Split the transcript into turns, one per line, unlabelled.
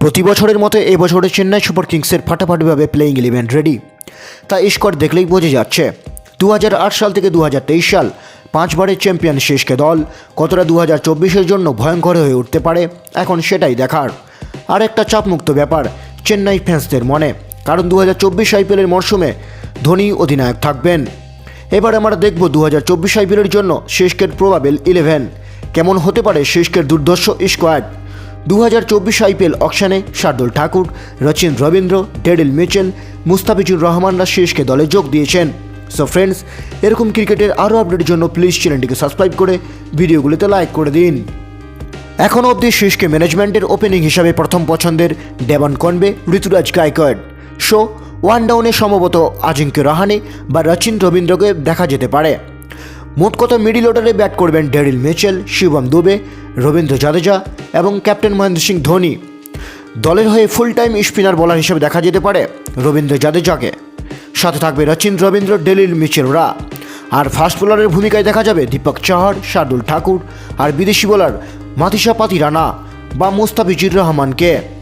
প্রতি বছরের মতো এবছরে চেন্নাই সুপার কিংসের ফাটাফাটিভাবে প্লেইং ইলেভেন রেডি তা স্কোর দেখলেই বোঝা যাচ্ছে। দু হাজার আট সাল থেকে দু হাজার তেইশ সাল পাঁচবারের চ্যাম্পিয়ন শেষকে দল, কতটা দু হাজার জন্য ভয়ঙ্কর হয়ে উঠতে পারে, এখন সেটাই দেখার। আর একটা চাপমুক্ত ব্যাপার, চেন্নাই ফ্যান্সদের মনে, কারণ দু হাজার চব্বিশ আইপিএলের মরশুমে ধোনি অধিনায়ক থাকবেন। এবার আমরা দেখব দু হাজার চব্বিশ আইপিএলের জন্য শেষকের প্রবাবেল ইলেভেন কেমন হতে পারে শেষকের দুর্ধর্ষ স্কোয়াড দু হাজার চব্বিশ আইপিএল অকশানে শার্দুল ঠাকুর, রচিন রবীন্দ্র, ডেরিল মিচেল, মুস্তাফিজুর রহমানরা শেষকে দলে যোগ দিয়েছেন। সো ফ্রেন্ডস এরকম ক্রিকেটের আরও আপডেটের জন্য প্লিজ চ্যানেলটিকে সাবস্ক্রাইব করে ভিডিওগুলিতে লাইক করে দিন। এখনও অবধি শেষকে ম্যানেজমেন্টের ওপেনিং হিসাবে প্রথম পছন্দের Devon Conway, Ruturaj Gaikwad. So one ডাউনে সম্ভবত আজিঙ্ক্য রাহানে বা রচিন রবীন্দ্রকে দেখা যেতে পারে। মোট কথা মিডিল অর্ডারে ব্যাট করবেন ডেরিল মেচেল, শিবম দুবে রবীন্দ্র জাদেজা এবং ক্যাপ্টেন মহেন্দ্র সিং ধোনি। দলের হয়ে ফুল টাইম স্পিনার বলার হিসেবে দেখা যেতে পারে রবীন্দ্র জাদেজাকে। সাথে থাকবে রচিন রবীন্দ্র, ডেলিল মিচেলরা আর ফাস্ট বোলারের ভূমিকায় দেখা যাবে দীপক চাহার, শার্দুল ঠাকুর আর বিদেশি বোলার মাতিসা পাতি রানা বা মুস্তাফিজুর রহমানকে।